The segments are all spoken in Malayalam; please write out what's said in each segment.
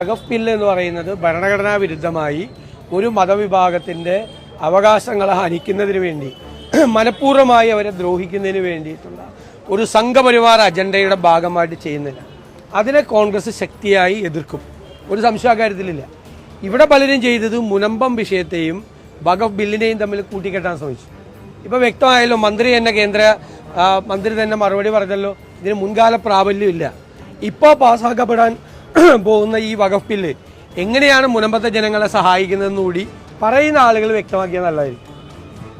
വഖഫ് ബില്ല് എന്ന് പറയുന്നത് ഭരണഘടനാ വിരുദ്ധമായി ഒരു മതവിഭാഗത്തിന്റെ അവകാശങ്ങളെ ഹനിക്കുന്നതിന് വേണ്ടി മനഃപൂർവമായി അവരെ ദ്രോഹിക്കുന്നതിന് വേണ്ടിയിട്ടുള്ള ഒരു സംഘപരിവാർ അജണ്ടയുടെ ഭാഗമായിട്ട് ചെയ്യുന്നില്ല. അതിനെ കോൺഗ്രസ് ശക്തിയായി എതിർക്കും. ഒരു സംശയ കാര്യത്തിലില്ല. ഇവിടെ പലരും ചെയ്തത് മുനമ്പം വിഷയത്തെയും വഖഫ് ബില്ലിനെയും തമ്മിൽ കൂട്ടിക്കെട്ടാൻ ശ്രമിച്ചു. ഇപ്പൊ വ്യക്തമായല്ലോ മന്ത്രി തന്നെ കേന്ദ്ര മന്ത്രി തന്നെ മറുപടി പറഞ്ഞല്ലോ ഇതിന് മുൻകാല പ്രാബല്യമില്ല ഇപ്പോൾ പാസ്സാക്കപ്പെടാൻ പോകുന്ന ഈ ബില്ല് എങ്ങനെയാണ് മുനമ്പത്തെ ജനങ്ങളെ സഹായിക്കുന്നതെന്ന് കൂടി പറയുന്ന ആളുകൾ വ്യക്തമാക്കിയാൽ നല്ലതായിരിക്കും.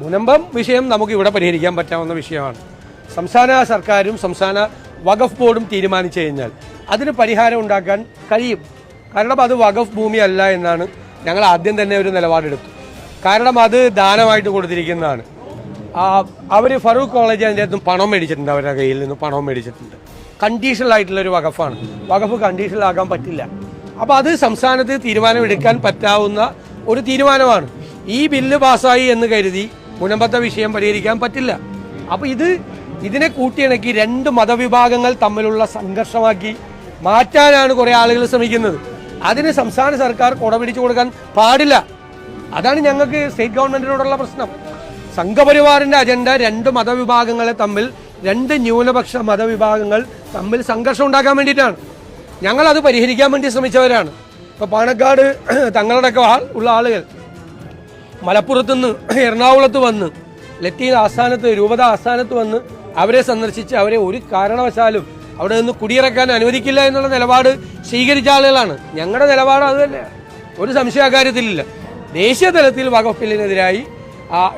മുനമ്പം വിഷയം നമുക്ക് ഇവിടെ പരിഹരിക്കാൻ പറ്റാവുന്ന വിഷയമാണ്. സംസ്ഥാന സർക്കാരും സംസ്ഥാന വഖഫ് ബോർഡും തീരുമാനിച്ചു കഴിഞ്ഞാൽ അതിന് പരിഹാരം ഉണ്ടാക്കാൻ കഴിയും. കാരണം അത് വഖഫ് ഭൂമി അല്ല എന്നാണ് ഞങ്ങൾ ആദ്യം തന്നെ ഒരു നിലപാടെടുത്തു. കാരണം അത് ദാനമായിട്ട് കൊടുത്തിരിക്കുന്നതാണ്. അവർ ഫറൂഖ് കോളേജ് അതിന്റെ അകത്തും പണം മേടിച്ചിട്ടുണ്ട് അവരുടെ കയ്യിൽ നിന്ന് പണം മേടിച്ചിട്ടുണ്ട്. കണ്ടീഷണൽ ആയിട്ടുള്ള ഒരു വകഫാണ് വകഫ് കണ്ടീഷണൽ ആകാൻ പറ്റില്ല. അപ്പോൾ അത് സംസ്ഥാനത്ത് തീരുമാനമെടുക്കാൻ പറ്റാവുന്ന ഒരു തീരുമാനമാണ്. ഈ ബില്ല് പാസ്സായി എന്ന് കരുതി മുനമ്പത്തെ വിഷയം പരിഹരിക്കാൻ പറ്റില്ല. അപ്പോൾ ഇത് ഇതിനെ കൂട്ടിയിണക്കി രണ്ട് മതവിഭാഗങ്ങൾ തമ്മിലുള്ള സംഘർഷമാക്കി മാറ്റാനാണ് കുറേ ആളുകൾ ശ്രമിക്കുന്നത്. അതിന് സംസ്ഥാന സർക്കാർ കുടപിടിച്ചു കൊടുക്കാൻ പാടില്ല. അതാണ് ഞങ്ങൾക്ക് സ്റ്റേറ്റ് ഗവൺമെന്റിനോടുള്ള പ്രശ്നം. സംഘപരിവാറിന്റെ അജണ്ട രണ്ട് മതവിഭാഗങ്ങളെ തമ്മിൽ രണ്ട് ന്യൂനപക്ഷ മതവിഭാഗങ്ങൾ തമ്മിൽ സംഘർഷം ഉണ്ടാക്കാൻ വേണ്ടിയിട്ടാണ്. ഞങ്ങൾ അത് പരിഹരിക്കാൻ വേണ്ടി ശ്രമിച്ചവരാണ്. ഇപ്പോൾ പാണക്കാട് തങ്ങളുടെയൊക്കെ ആൾ ഉള്ള ആളുകൾ. മലപ്പുറത്ത് നിന്ന് എറണാകുളത്ത് വന്ന് ലത്തീൻ ആസ്ഥാനത്ത് രൂപത ആസ്ഥാനത്ത് വന്ന് അവരെ സന്ദർശിച്ച് അവരെ ഒരു കാരണവശാലും അവിടെ നിന്ന് കുടിയിറക്കാൻ അനുവദിക്കില്ല എന്നുള്ള നിലപാട് സ്വീകരിച്ച ആളുകളാണ്. ഞങ്ങളുടെ നിലപാട് അത് തന്നെയാണ്. ഒരു സംശയകാര്യത്തിലില്ല ദേശീയ തലത്തിൽ ആ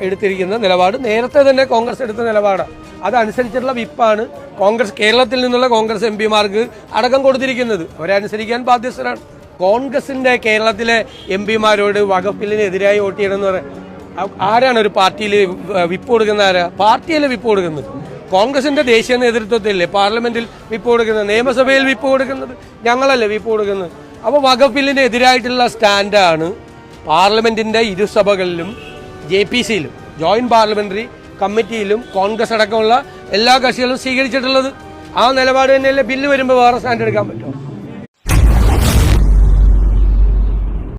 എടുത്തിരിക്കുന്ന നിലപാട്. നേരത്തെ തന്നെ കോൺഗ്രസ് എടുത്ത നിലപാടാണ് അതനുസരിച്ചുള്ള വിപ്പാണ് കോൺഗ്രസ് കേരളത്തിൽ നിന്നുള്ള കോൺഗ്രസ് എം പിമാർക്ക് അടക്കം കൊടുത്തിരിക്കുന്നത്. അവരനുസരിക്കാൻ ബാധ്യസ്ഥരാണ്. കോൺഗ്രസിന്റെ കേരളത്തിലെ എം പിമാരോട് വകപ്പിലിനെതിരായി വോട്ട് ചെയ്യണമെന്ന് പറയാം ആരാണ് ഒരു പാർട്ടിയിൽ വിപ്പ് കൊടുക്കുന്ന ആരാ? പാർട്ടിയല്ലേ വിപ്പ് കൊടുക്കുന്നത്. കോൺഗ്രസിന്റെ ദേശീയ നേതൃത്വത്തിലല്ലേ പാർലമെന്റിൽ വിപ്പ് കൊടുക്കുന്നത്? നിയമസഭയിൽ വിപ്പ് കൊടുക്കുന്നത്? ഞങ്ങളല്ലേ വിപ്പ് കൊടുക്കുന്നത്? അപ്പോൾ വകപ്പിലിനെതിരായിട്ടുള്ള സ്റ്റാൻഡാണ് പാർലമെന്റിന്റെ ഇരുസഭകളിലും ജെ പി സിയിലും ജോയിന്റ് പാർലമെന്ററി കമ്മിറ്റിയിലും കോൺഗ്രസ് അടക്കമുള്ള എല്ലാ കക്ഷികളും സ്വീകരിച്ചിട്ടുള്ളത് ആ നിലപാട് തന്നെയല്ലേ ബില്ല് വരുമ്പോൾ വേറെ സ്റ്റാൻഡ് എടുക്കാൻ പറ്റുമോ